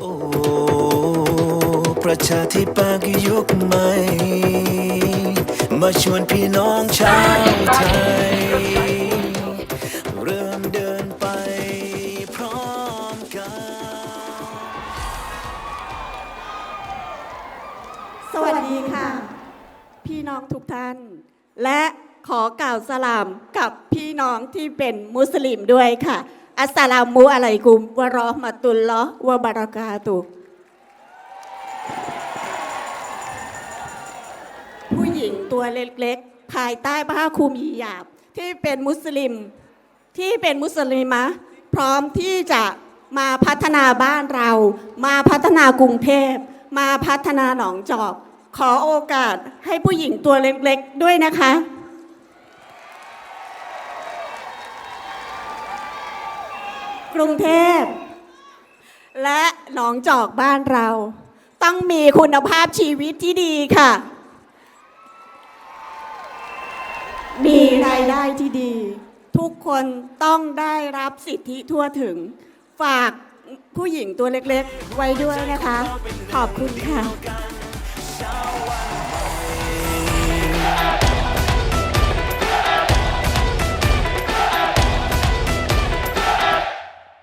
โอ้ประชาธิปัตย์ยุคใหม่ มาชวนพี่น้องชาวไทย เริ่มเดินไปพร้อมกัน สวัสดีค่ะ พี่น้องทุกท่าน และขอกล่าวสลามกับพี่น้องที่เป็นมุสลิมด้วยค่ะ อัสสลามุอะลัยกุมวะรอห์มะตุลลอฮ์วะบารากาตุผู้หญิงตัวเล็กๆ ภายใต้ผ้าคลุมฮิญาบ ที่เป็นมุสลิม ที่เป็นมุสลิมะ พร้อมที่จะมาพัฒนาบ้านเรา มาพัฒนากรุงเทพ มาพัฒนาหนองจอก ขอโอกาสให้ผู้หญิงตัวเล็กๆด้วยนะคะ กรุงเทพ และหนองจอกบ้านเรา ต้องมีคุณภาพชีวิตที่ดีค่ะ มีรายได้ที่ดี ทุกคนต้องได้รับสิทธิทั่วถึง ฝากผู้หญิงตัวเล็กๆ ไว้ด้วยนะคะ ขอบคุณค่ะ